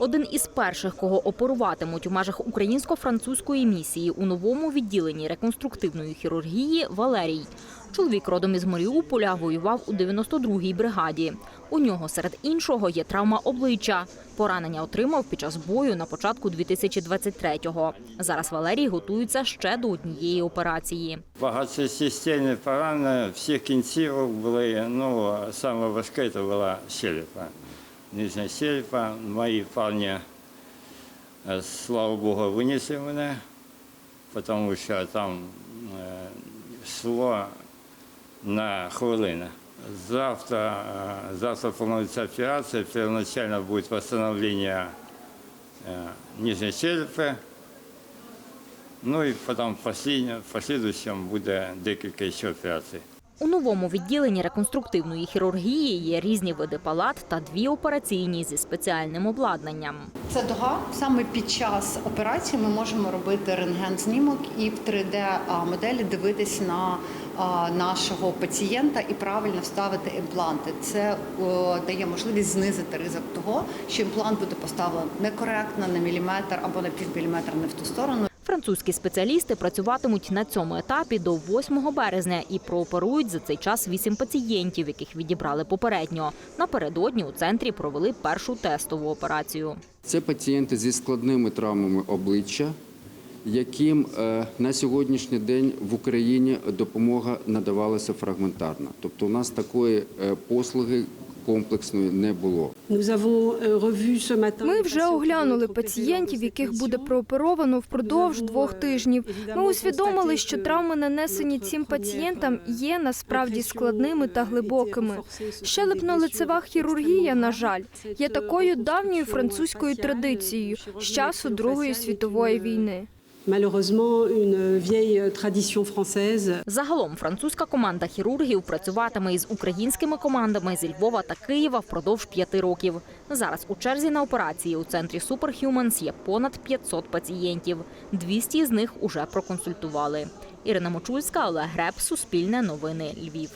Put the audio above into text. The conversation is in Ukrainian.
Один із перших, кого оперуватимуть у межах українсько-французької місії у новому відділенні реконструктивної хірургії Валерій. Чоловік родом із Маріуполя воював у 92-й бригаді. У нього серед іншого є травма обличчя. Поранення отримав під час бою на початку 2023-го. Зараз Валерій готується ще до однієї операції. Багатосистемні поранення всіх кінцівок були, ну, саме важке це була щелепа. Нижня щелепа. Мої парні, е, слава Богу, винесли мене, тому що там е, йшло на хвилину. Завтра, е, завтра планується операція, первоначально буде восстановлення е, нижньої щелепи, Ну і потім в послідуючому буде декілька ще операцій. У новому відділенні реконструктивної хірургії є різні види палат та дві операційні зі спеціальним обладнанням. Це дога. Саме під час операції ми можемо робити рентген-знімок і в 3D-моделі дивитись на нашого пацієнта і правильно вставити імпланти. Це дає можливість знизити ризик того, що імплант буде поставлений некоректно на міліметр або на півміліметра не в ту сторону. Французькі спеціалісти працюватимуть на цьому етапі до 8 березня і прооперують за цей час вісім пацієнтів, яких відібрали попередньо. Напередодні у центрі провели першу тестову операцію. Це пацієнти зі складними травмами обличчя, яким е, на сьогоднішній день в Україні допомога надавалася фрагментарно. Тобто у нас такої е, послуги комплексної не було. Ми вже оглянули пацієнтів, яких буде прооперовано впродовж двох тижнів. Ми усвідомили, що травми, нанесені цим пацієнтам, є насправді складними та глибокими. Щелепно-лицева хірургія, на жаль, є такою давньою французькою традицією з часу Другої світової війни. Загалом французька команда хірургів працюватиме із українськими командами зі Львова та Києва впродовж п'яти років. Зараз у черзі на операції у центрі Superhumans є понад 500 пацієнтів. 200 з них уже проконсультували. Ірина Мочульська, Олег Греб, Суспільне новини, Львів.